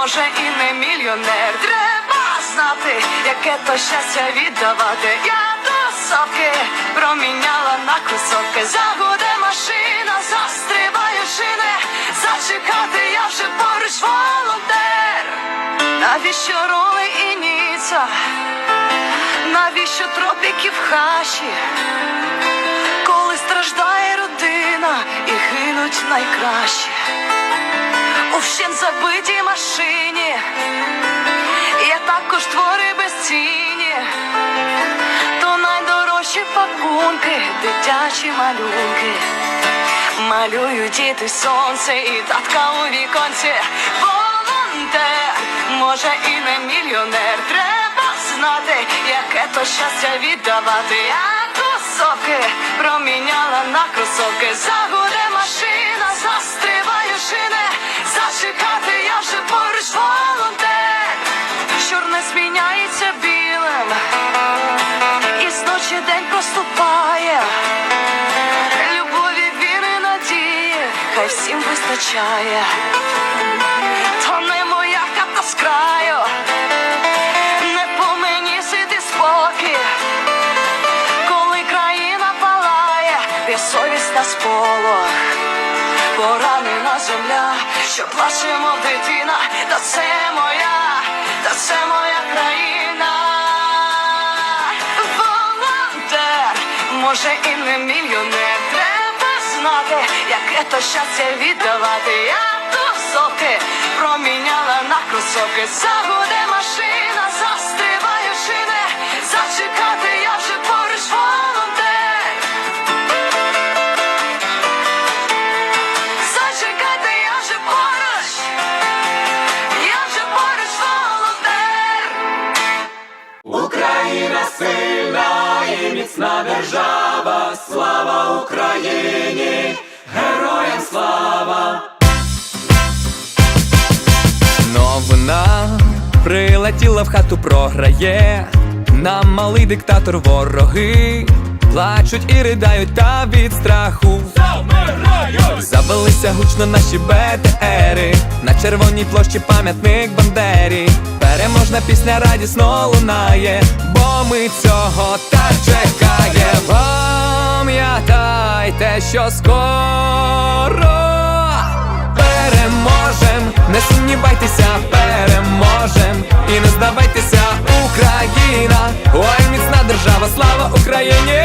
Може і не мільйонер. Треба знати, яке то щастя віддавати. Я до соки проміняла на кусочки. Загуде машина, застрибаю шини. Зачекати я вже поруч волонтер. Навіщо роли і ніца? Навіщо тропіки в хаші? Коли страждає родина і гинуть найкращі у вщен забитій машині, є також твори безцінні, то найдорожчі пакунки, дитячі малюнки. Малюють діти сонце і татка у віконці. Волонтер, може і не мільйонер. Треба знати, яке то щастя віддавати. Я проміняла на кросовки. Загуде машина, застрибаю шини. Зачекати я вже поруч волонтер. Чорне зміняється білим. І з ночі день проступає. Любові, віри, надії, хай всім вистачає. Поранена земля, що плаче, мов дитина, та це моя, та це моя країна. Волонтер, може і не мільйонер, треба знати, яке то щастя віддавати. Я тусовки проміняла на кросовки. Загуде машина, застрибаю шини. Зачекати я вже Сильна і міцна держава, слава Україні, героям слава! Новина прилетіла в хату, програє. Нам малий диктатор вороги плачуть і ридають, та від страху. Завелися гучно наші БТРи На червоній площі пам'ятник Бандері. Переможна пісня радісно лунає, бо ми цього так чекаємо. Пам'ятайте, що скоро не сумнівайтеся, переможем і не здавайтеся, Україна, ой, міцна держава, слава Україні!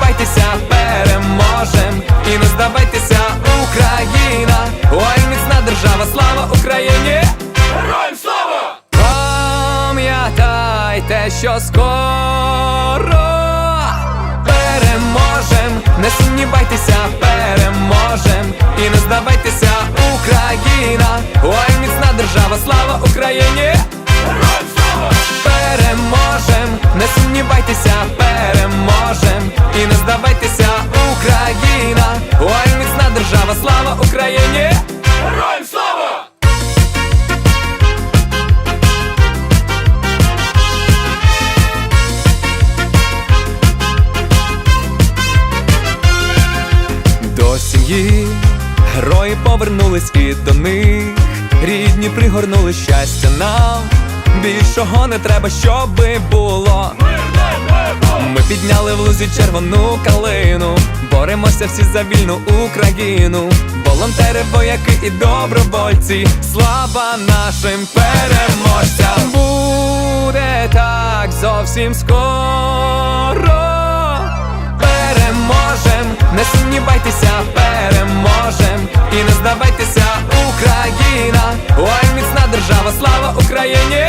не переможем і не здавайтеся, Україна, ой, міцна держава, слава Україні! Героям слава! Пам'ятайте, що скоро переможем, не сумнівайтеся, переможем і не здавайтеся, Україна, ой, міцна держава, слава Україні! можем, не сумнівайтеся, переможем і не здавайтеся, Україна, Ой, міцна держава, слава Україні! Героям слава! До сім'ї герої повернулись і до них. Рідні пригорнули щастя нам. Більшого не треба, щоби було. Ми підняли в лузі червону калину, боремося всі за вільну Україну. Волонтери, вояки і добровольці, слава нашим переможцям. Буде так зовсім скоро. Не сумнівайтеся, переможем і не здавайтеся, Україна, ой, міцна держава, слава Україні!